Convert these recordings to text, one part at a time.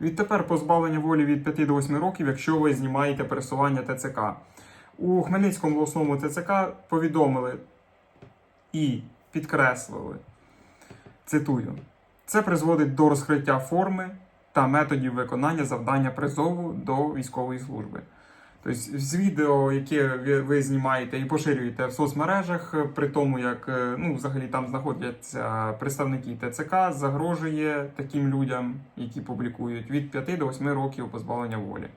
Відтепер позбавлення волі від 5 до 8 років, якщо ви знімаєте пересування ТЦК. У Хмельницькому обласному ТЦК повідомили і підкреслили, цитую, це призводить до розкриття форми та методів виконання завдання призову до військової служби. Тобто з відео, яке ви, знімаєте і поширюєте в соцмережах, е, при тому як е, ну, взагалі там знаходяться представники ТЦК, загрожує таким людям, які публікують від 5 до 8 років позбавлення волі.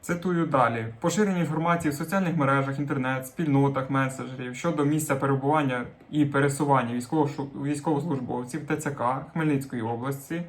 Цитую далі: поширення інформації в соціальних мережах, інтернет, спільнотах, меседжерів щодо місця перебування і пересування військово- військовослужбовців ТЦК Хмельницької області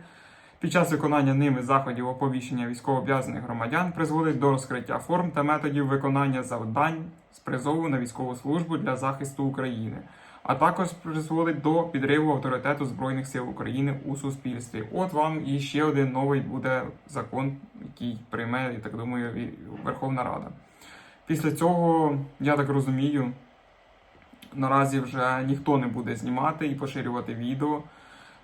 під час виконання ними заходів оповіщення військовообов'язаних громадян призводить до розкриття форм та методів виконання завдань з призову на військову службу для захисту України, а також призводить до підриву авторитету Збройних сил України у суспільстві. От вам і ще один новий буде закон, який прийме, я так думаю, Верховна Рада. Після цього, я так розумію, наразі вже ніхто не буде знімати і поширювати відео.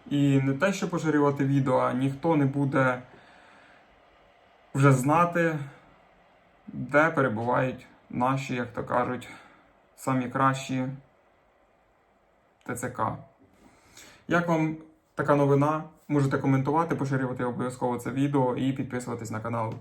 І не те, що поширювати відео, а ніхто не буде вже знати, де перебувають наші, як то кажуть, самі кращі ТЦК. Як вам така новина? Можете коментувати, поширювати обов'язково це відео і підписуватись на канал.